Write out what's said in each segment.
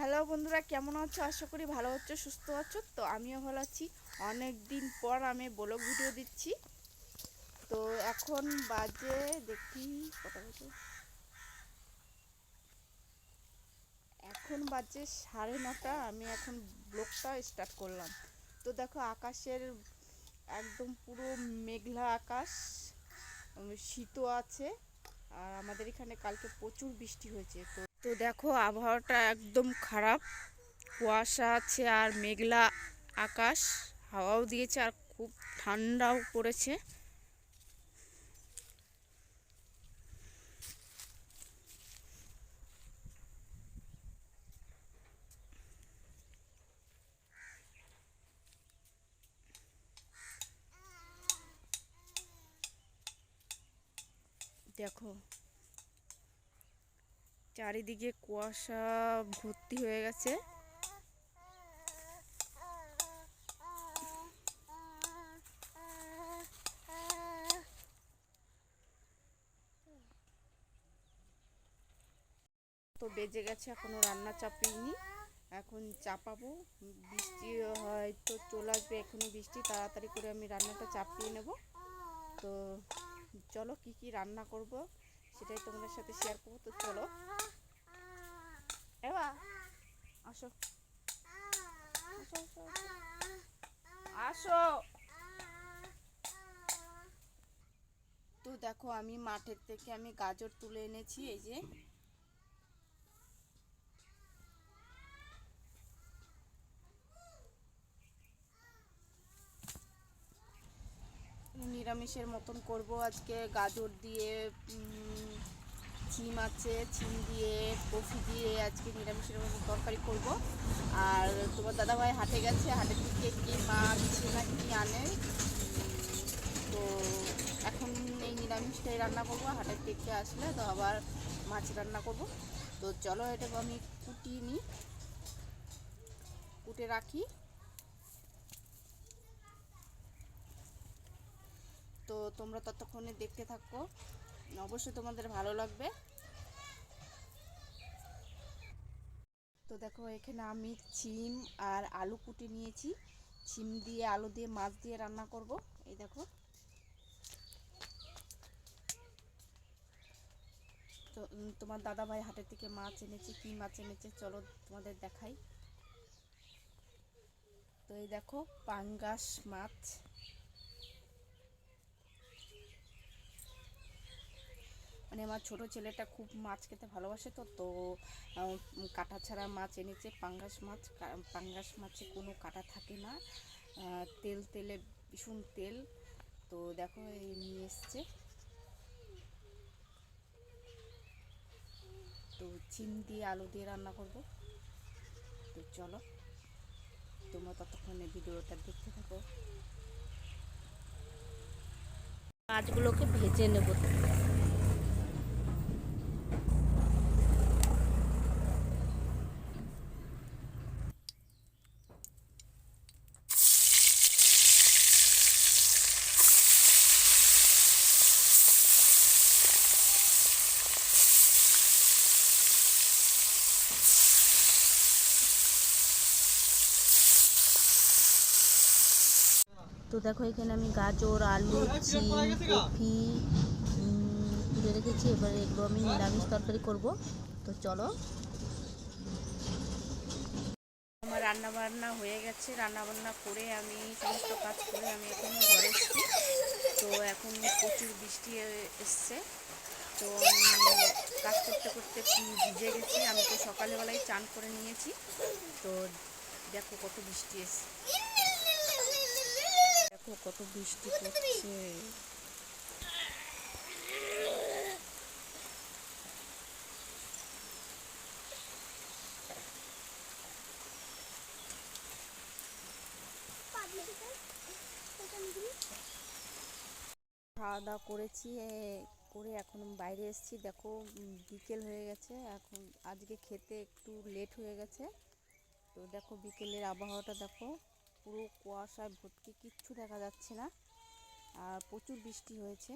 Hello বন্ধুরা, কেমন আছো? আশা করি ভালো আছো, সুস্থ আছো। তো আমিও ভালো আছি। অনেক দিন পর আমি ব্লগ ভিডিও দিচ্ছি। তো এখন বাজে, দেখি কটা বাজে? এখন বাজে সাড়ে নটা, আমি এখন ব্লগটা স্টার্ট করলাম। তো দেখো, আকাশের একদম পুরো মেঘলা আকাশ শীতও আছে। আর আমাদের এখানে কালকে প্রচুর বৃষ্টি হয়েছে, তো তো দেখো, আবহাওয়াটা একদম খারাপ। কুয়াশা আছে আর মেঘলা আকাশ। হাওয়াও দিয়েছে আর খুব ঠান্ডাও পড়েছে। দেখো চারিদিকে কুয়াশা ভর্তি হয়ে গেছে। তো বেজে গেছে, এখনও রান্না চাপিনি। এখন চাপাবো। বৃষ্টি হয়তো চলে আসবে, এখনই বৃষ্টি। তাড়াতাড়ি করে আমি রান্নাটা চাপিয়ে নেব। তো চলো কি কি রান্না করব? সেটাই তোমাদের সাথে শেয়ার করব তো চলো। এবা আসো আসো আসো, আসো। আসো। তো দেখো আমি মাঠের থেকে আমি গাজর তুলে এনেছি এই যে। নিরামিষের মতন করব আজকে। গাজর দিয়ে চিম আছে, চিম দিয়ে, কফি দিয়ে আজকে নিরামিষের মতন তরকারি করব। আর তোমার দাদাভাই হাটে গেছে হাটের থেকে কি মাছ না কি আনে। তো এখন এই নিরামিষটাই রান্না করব হাটের থেকে আসলে তো আবার মাছ রান্না করব। তো চলো এটা আমি কুটিয়ে নিই, কুটে রাখি। তো তোমরা ততক্ষণে দেখতে থাকো। অবশ্যই তোমাদের ভালো লাগবে। তো দেখো, এখানে আমি চিম আর আলু কুটি নিয়েছি। চিম দিয়ে, আলু দিয়ে, মাছ দিয়ে রান্না করব। এই দেখো। তো তোমার দাদা ভাই হাটের থেকে মাছ এনেছে, কি মাছ এনেছে, চলো তোমাদের দেখাই। তো এই দেখো, পাঙ্গাস মাছ। মানে আমার ছোট ছেলেটা খুব মাছ খেতে ভালোবাসে তো তো কাঁটা ছাড়া মাছ এনেছে, পাঙ্গাস মাছ পাঙ্গাস মাছে কোনো কাটা থাকে না তেল, তেলে ভীষণ তেল, তো দেখো এই নিয়ে এসছে। তো চিম দিয়ে আলু দিয়ে রান্না করব। তো চলো, তোমরা ততক্ষণে ভিডিওটা দেখতে থাকো। মাছগুলোকে ভেজে নেব। তো দেখো এখানে আমি গাজর আলু চিম কফি উম, তুলে রেখেছি। এবার এগুলো আমি নিরামিষ তরকারি করব। তো চলো। আমার রান্না বান্না হয়ে গেছে। রান্না বান্না করে আমি সমস্ত কাজ করে আমি এখন ঘরে এসেছি। তো এখন প্রচুর বৃষ্টি এসছে। তো কাজ করতে করতে ভিজে গেছি। আমি তো সকালবেলায় চান করে নিয়েছি। তো দেখো কত বৃষ্টি এসছে। দেখো কত বৃষ্টি পড়ছে। খাওয়া দাওয়া করেছি করে এখন বাইরে এসেছি। দেখো বিকেল হয়ে গেছে, এখন আজকে খেতে একটু লেট হয়ে গেছে। তো দেখো, বিকেলের আবহাওয়াটা দেখো, পুরো কুয়াশায় ভর্তি, কিচ্ছু দেখা যাচ্ছে না। আর প্রচুর বৃষ্টি হয়েছে,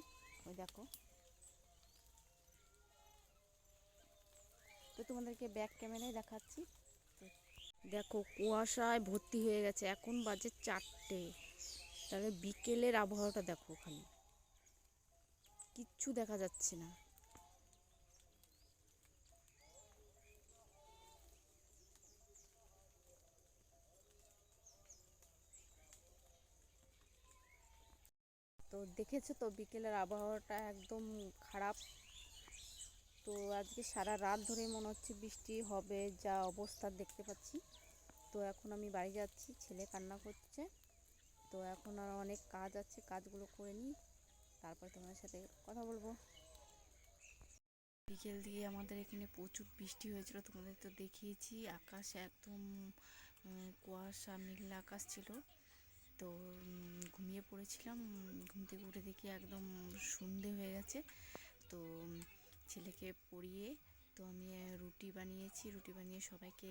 ওই দেখো। তো তোমাদেরকে ব্যাক ক্যামেরায় দেখাচ্ছি। দেখো, কুয়াশায় ভর্তি হয়ে গেছে, এখন বাজে চারটে। তাহলে বিকেলের আবহাওয়াটা দেখো ওখানে। কিচ্ছু দেখা যাচ্ছে না। তো দেখেছ তো, বিকেলের আবহাওয়াটা একদম খারাপ। তো আজকে সারা রাত ধরে মনে হচ্ছে বৃষ্টি হবে, যা অবস্থা দেখতে পাচ্ছি। তো এখন আমি বাড়ি যাচ্ছি, ছেলে কান্না করছে। তো এখন আর অনেক কাজ আছে, কাজগুলো করে নিই। তারপর তোমার সাথে কথা বলব। বিকেল দিয়ে আমাদের এখানে প্রচুর বৃষ্টি হয়েছিল, তোমাদের তো দেখিয়েছি। আকাশ একদম কুয়াশা, মেঘলা আকাশ ছিল। তো ঘুমিয়ে পড়েছিলাম। ঘুম থেকে উঠে দেখি একদম সন্ধে হয়ে গেছে। তো, ছেলেকে পড়িয়ে তো আমি রুটি বানিয়েছি। রুটি বানিয়ে সবাইকে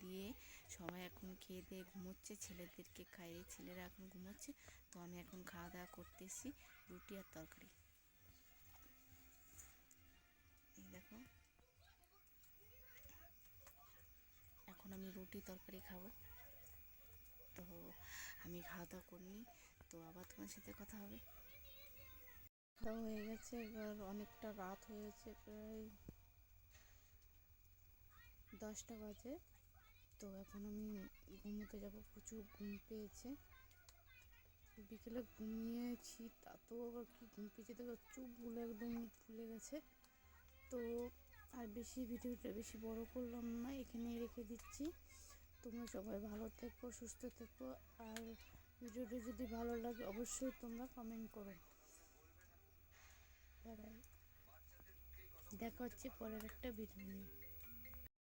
দিয়ে সবাই এখন খেয়ে দিয়ে ঘুমোচ্ছে। ছেলেদেরকে খাইয়ে ছেলেরা এখন ঘুমোচ্ছে। তো আমি এখন খাওয়া দাওয়া করতেছি, রুটি আর তরকারি। দেখো। এখন আমি রুটি, তরকারি খাব। তো আমি খাওয়া দাওয়া করিনি, তো আবার তোমার সাথে কথা হবে। খাওয়া হয়ে গেছে, এবার অনেকটা রাত হয়েছে, প্রায় দশটা বাজে। তো এখন আমি ঘুমোতে যাব, প্রচুর ঘুম পেয়েছে। বিকেলে ঘুমিয়েছি, তাতেও আবার কি ঘুম পেয়েছে দেখো চোখগুলো একদম ফুলে গেছে। তো আর বেশি ভিডিওটা বেশি বড় করলাম না, এখানেই রেখে দিচ্ছি। তোমরা সবাই ভালো থেকো, সুস্থ থেকো, আর ভিডিওটি যদি ভালো লাগে অবশ্যই তোমরা কমেন্ট করো। দেখা হচ্ছে পরের একটা ভিডিও নিয়ে।